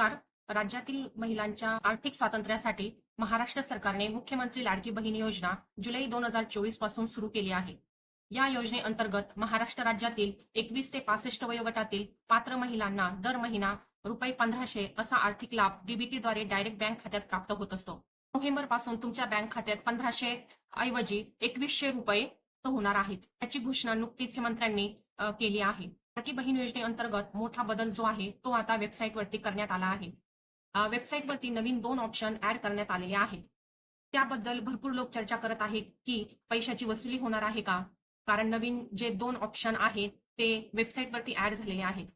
सरकार राज्यातील महिलांच्या आर्थिक स्वातंत्र्यासाठी महाराष्ट्र सरकारने मुख्यमंत्री लाडकी बहीण योजना जुलै दोन हजार चोवीसपासून सुरू केली आहे. या योजनेअंतर्गत महाराष्ट्र राज्यातील एकवीस ते पासष्ट वयोगटातील पात्र महिलांना दर महिना रुपये पंधराशे असा आर्थिक लाभ डीबीटीद्वारे डायरेक्ट बँक खात्यात प्राप्त होत असतो. नोव्हेंबरपासून तुमच्या बँक खात्यात पंधराशे ऐवजी एकवीसशे रुपये होणार आहेत. याची घोषणा नुकतीच मंत्र्यांनी केली आहे. लाडकी बहीण योजनेअंतर्गत मोठा बदल जो आहे तो आता वेबसाईटवरती करण्यात आला आहे. वेबसाईटवरती नवीन दोन ऑप्शन ऍड करण्यात आलेले आहेत. त्याबद्दल भरपूर लोक चर्चा करत आहेत की पैशाची वसुली होणार आहे का? कारण नवीन जे दोन ऑप्शन आहेत ते वेबसाईटवरती ऍड झालेले आहेत.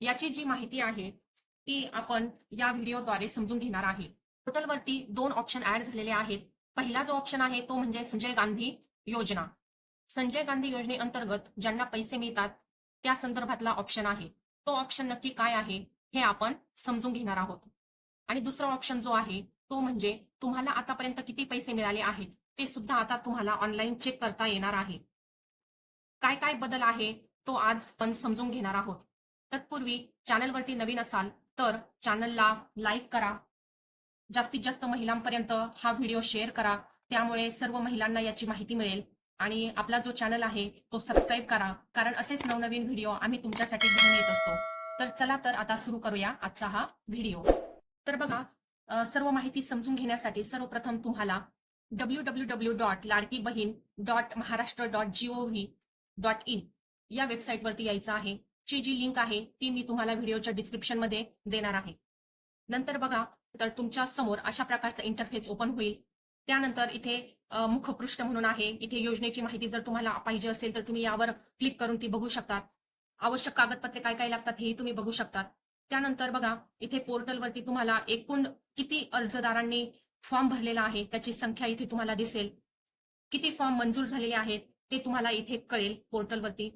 याची जी माहिती आहे ती आपण या व्हिडिओद्वारे समजून घेणार आहे. टोटलवरती दोन ऑप्शन ऍड झालेले आहेत. पहिला जो ऑप्शन आहे तो म्हणजे संजय गांधी योजना. संजय गांधी योजनेअंतर्गत ज्यांना पैसे मिळतात त्या संदर्भातला ऑप्शन आहे. तो ऑप्शन नक्की काय आहे हे आपण समजून घेणार आहोत. आणि दुसरा ऑप्शन जो आहे तो म्हणजे तुम्हाला आतापर्यंत किती पैसे मिळाले आहेत ते सुद्धा आता तुम्हाला ऑनलाईन चेक करता येणार आहे. काय काय बदल आहे तो आज पण समजून घेणार आहोत. तत्पूर्वी चॅनलवरती नवीन असाल तर चॅनलला लाईक करा. जास्तीत जास्त महिलांपर्यंत हा व्हिडिओ शेअर करा. त्यामुळे सर्व महिलांना याची माहिती मिळेल. आणि आपला जो चॅनल आहे तो सबस्क्राईब करा. कारण असेच नवनवीन व्हिडिओ आम्ही तुमच्यासाठी घेऊन येत असतो. तर चला तर आता सुरू करूया आजचा हा व्हिडिओ तर बघा सर्व माहिती समजून घेण्यासाठी सर्वप्रथम तुम्हाला W W W dot Ladki Bahin dot Maharashtra dot GOV dot in या वेबसाईटवरती यायचं आहे. ची जी लिंक आहे ती मी तुम्हाला व्हिडिओच्या डिस्क्रिप्शनमध्ये देणार आहे. नंतर बघा तर तुमच्यासमोर अशा प्रकारचा इंटरफेस ओपन होईल. त्यानंतर इथे मुखपृष्ठ म्हणून आहे. इथे योजनेची माहिती जर तुम्हाला पाहिजे असेल तर तुम्ही यावर क्लिक करून ती बघू शकता आवश्यक कागदपत्रे काय काय लागतात हेही तुम्ही बघू शकतात. त्यानंतर बघा इथे पोर्टलवरती तुम्हाला एकूण किती अर्जदारांनी फॉर्म भरलेला आहे त्याची संख्या इथे तुम्हाला दिसेल. किती फॉर्म मंजूर झालेले आहेत ते तुम्हाला इथे कळेल पोर्टलवरती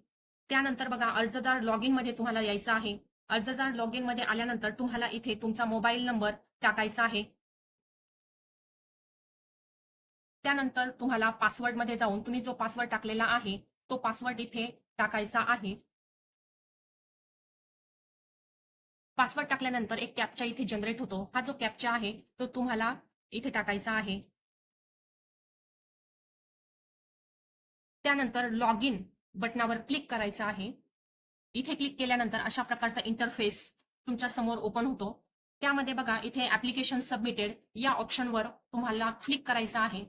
त्यानंतर बघा अर्जदार लॉग इनमध्ये तुम्हाला यायचं आहे. अर्जदार लॉग इनमध्ये आल्यानंतर तुम्हाला इथे तुमचा मोबाईल नंबर टाकायचा आहे. त्यानंतर तुम्हाला पासवर्डमध्ये जाऊन तुम्ही जो पासवर्ड टाकलेला आहे तो पासवर्ड इथे टाकायचा आहे. पासवर्ड टाकल्यानंतर एक कॅपचा इथे जनरेट होतो. हा जो कॅपचा आहे तो तुम्हाला इथे टाकायचा आहे. त्यानंतर लॉग इन बटनावर क्लिक करायचं आहे. इथे क्लिक केल्यानंतर अशा प्रकारचा इंटरफेस तुमच्यासमोर ओपन होतो. त्यामध्ये बघा इथे ऍप्लिकेशन सबमिटेड या ऑप्शनवर तुम्हाला क्लिक करायचं आहे.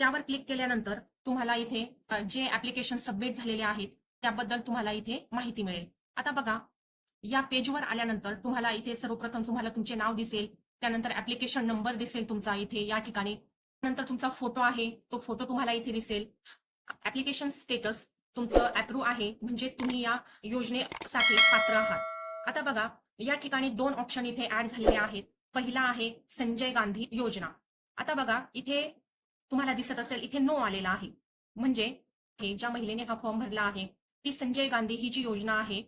त्यावर क्लिक केल्यानंतर तुम्हाला इथे जे ऍप्लिकेशन सबमिट झालेले आहेत त्याबद्दल तुम्हाला इथे माहिती मिळेल. आता बघा या पेजवर आल्यानंतर तुम्हाला इथे सर्वप्रथम तुम्हाला तुमचे नाव दिसेल त्यानंतर ऍप्लिकेशन नंबर दिसेल तुमचा इथे या ठिकाणी नंतर तुमचा फोटो आहे तो फोटो तुम्हाला इथे दिसेल. ऍप्लिकेशन स्टेटस तुमचं अप्रूव्ह आहे म्हणजे तुम्ही या योजनेसाठी पात्र आहात. आता बघा या ठिकाणी दोन ऑप्शन इथे ऍड झालेले आहेत. पहिला आहे संजय गांधी योजना. आता बघा इथे तुम्हाला दिसत असेल इथे नो आलेला आहे. म्हणजे हे ज्या महिलेने हा फॉर्म भरला आहे ती संजय गांधी ही जी योजना आहे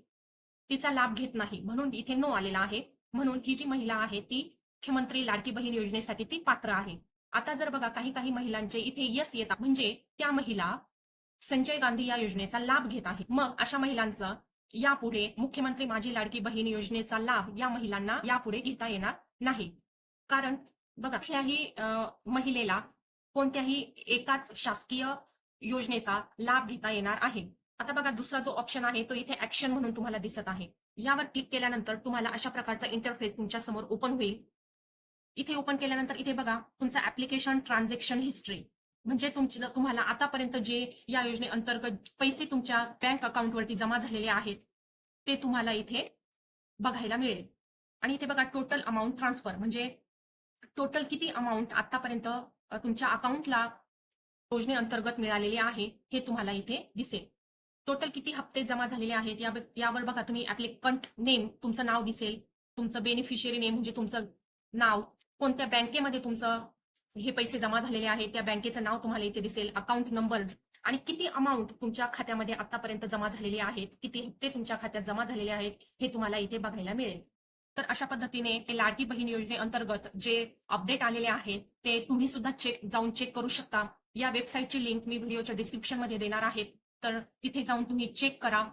तिचा लाभ घेत नाही. म्हणून इथे नो आलेला आहे. म्हणून ही जी महिला आहे ती मुख्यमंत्री लाडकी बहीण योजनेसाठी ती पात्र आहे. आता जर बघा काही काही महिलांचे इथे यस येतात. म्हणजे त्या महिला संजय गांधी या योजनेचा लाभ घेत आहे मग अशा महिलांचं यापुढे मुख्यमंत्री माझी लाडकी बहीण योजनेचा लाभ या महिलांना यापुढे घेता येणार नाही. कारण बघा कुठल्याही महिलेला कोणत्याही एकाच शासकीय योजनेचा लाभ घेता येणार आहे. आता बघा दुसरा जो ऑप्शन आहे तो इथे ऍक्शन म्हणून तुम्हाला दिसत आहे. यावर क्लिक केल्यानंतर तुम्हाला अशा प्रकारचा इंटरफेस तुमच्यासमोर ओपन होईल. इथे ओपन केल्यानंतर इथे बघा तुमचं ऍप्लिकेशन ट्रान्झॅक्शन हिस्ट्री म्हणजे तुमची तुम्हाला आतापर्यंत जे या योजनेअंतर्गत पैसे तुमच्या बँक अकाउंटवरती जमा झालेले आहेत ते तुम्हाला इथे बघायला मिळेल. आणि इथे बघा टोटल अमाऊंट ट्रान्सफर म्हणजे टोटल किती अमाऊंट आतापर्यंत तुमच्या अकाउंटला योजनेअंतर्गत मिळालेले आहे हे तुम्हाला इथे दिसेल. टोटल किती हप्ते जमा झालेले आहेत यावर बघा तुम्ही ऍप्लिकंट नेम तुमचं नाव दिसेल. तुमचं बेनिफिशियरी नेम म्हणजे तुमचं नाव. कोणत्या बँकेमध्ये तुमचं हे पैसे जमा झालेले आहेत त्या बँकेचं नाव तुम्हाला इथे दिसेल. अकाउंट नंबर आणि किती अमाऊंट तुमच्या खात्यामध्ये आतापर्यंत जमा झालेली आहेत किती हप्ते तुमच्या खात्यात जमा झालेले आहेत हे तुम्हाला इथे बघायला मिळेल. तर अशा पद्धतीने ते लाडकी बहीण योजनेअंतर्गत जे अपडेट आलेले आहेत ते तुम्ही सुद्धा चेक जाऊन चेक करू शकता. या वेबसाईटची लिंक मी व्हिडिओच्या डिस्क्रिप्शनमध्ये देणार आहे. तर तिथे जाऊन तुम्ही चेक करा.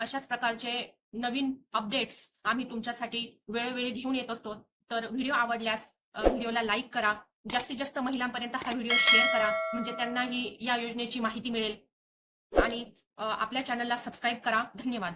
अशाच प्रकारचे नवीन अपडेट्स आम्ही तुमच्यासाठी वेळोवेळी घेऊन येत असतो. तर व्हिडिओ आवडल्यास व्हिडिओला लाईक करा. जास्तीत जास्त महिलांपर्यंत हा व्हिडिओ शेअर करा. म्हणजे त्यांनाही या योजनेची माहिती मिळेल. आणि आपल्या चॅनलला सबस्क्राईब करा. धन्यवाद.